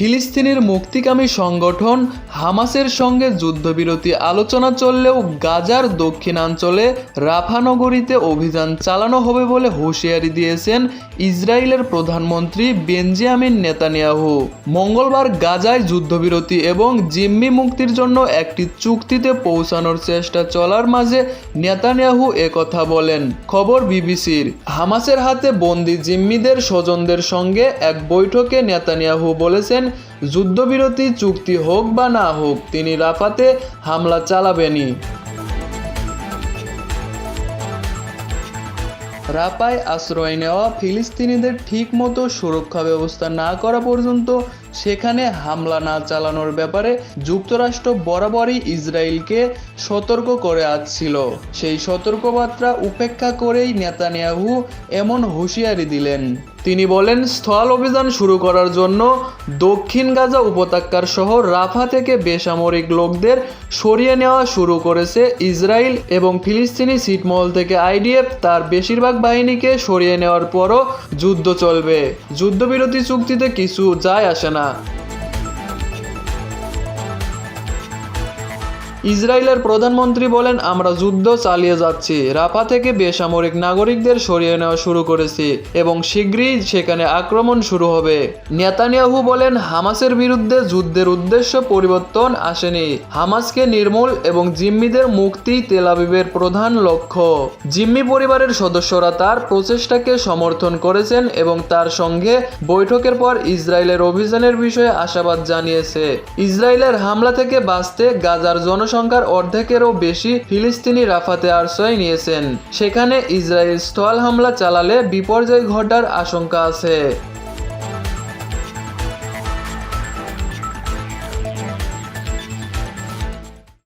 ফিলিস্তিনের মুক্তিকামী সংগঠন হামাসের সঙ্গে যুদ্ধবিরতি আলোচনা চললেও গাজার দক্ষিণাঞ্চলে রাফানগরীতে অভিযান চালানো হবে বলে হুঁশিয়ারি দিয়েছেন ইসরায়েলের প্রধানমন্ত্রী বেঞ্জামিন নেতানিয়াহু। মঙ্গলবার গাজায় যুদ্ধবিরতি এবং জিম্মি মুক্তির জন্য একটি চুক্তিতে পৌঁছানোর চেষ্টা চলার মাঝে নেতানিয়াহু একথা বলেন। খবর বিবিসির। হামাসের হাতে বন্দি জিম্মিদের স্বজনদের সঙ্গে এক বৈঠকে নেতানিয়াহু বলেছেন যুদ্ধবিরতি চুক্তি হোক বা না হোক, তিনি রাফাতে হামলা চালাবেনই। রাপায় আশ্রয় নেওয়া ফিলিস্তিনিদের ঠিকমতো সুরক্ষা ব্যবস্থা না করা পর্যন্ত সেখানে হামলা না চালানোর ব্যাপারে যুক্তরাষ্ট্র বরাবরই ইসরায়েলকে সতর্ক করে আসছিল। সেই সতর্কবার্তা উপেক্ষা করেই নেতানিয়াহু এমন হুঁশিয়ারি দিলেন। তিনি বলেন, স্থল অভিযান শুরু করার জন্য দক্ষিণ গাজা উপত্যকার শহর রাফা থেকে বেসামরিক লোকদের সরিয়ে নেওয়া শুরু করেছে ইসরায়েল এবং ফিলিস্তিনি ছিটমহল থেকে আইডিএফ তার বেশিরভাগ বাহিনীকে সরিয়ে নেওয়ার পরও যুদ্ধ চলবে। যুদ্ধবিরতি চুক্তিতে কিছু যায় আসে না। 아! ইসরায়েলের প্রধানমন্ত্রী বলেন, আমরা যুদ্ধ চালিয়ে যাচ্ছি। রাফা থেকে বেসামরিক নাগরিকদের সরিয়ে নেওয়া শুরু করেছি এবং শীঘ্রই সেখানে আক্রমণ শুরু হবে। নেতানিয়াহু বলেন, হামাসের বিরুদ্ধে যুদ্ধের উদ্দেশ্য পরিবর্তন আসেনি। হামাসকে নির্মূল এবং জিম্মিদের মুক্তি তেলাবিবের প্রধান লক্ষ্য। জিম্মি পরিবারের সদস্যরা তার প্রচেষ্টাকে সমর্থন করেছেন এবং তার সঙ্গে বৈঠকের পর ইসরায়েলের অভিযানের বিষয়ে আশাবাদ জানিয়েছে। ইসরায়েলের হামলা থেকে বাঁচতে গাজার জনসংখ্যার অর্ধেকেরও বেশি ফিলিস্তিনি রাফাতে আশ্রয় নিয়েছেন। সেখানে ইসরায়েল স্থল হামলা চালালে বিপর্যয় ঘটার আশঙ্কা আছে।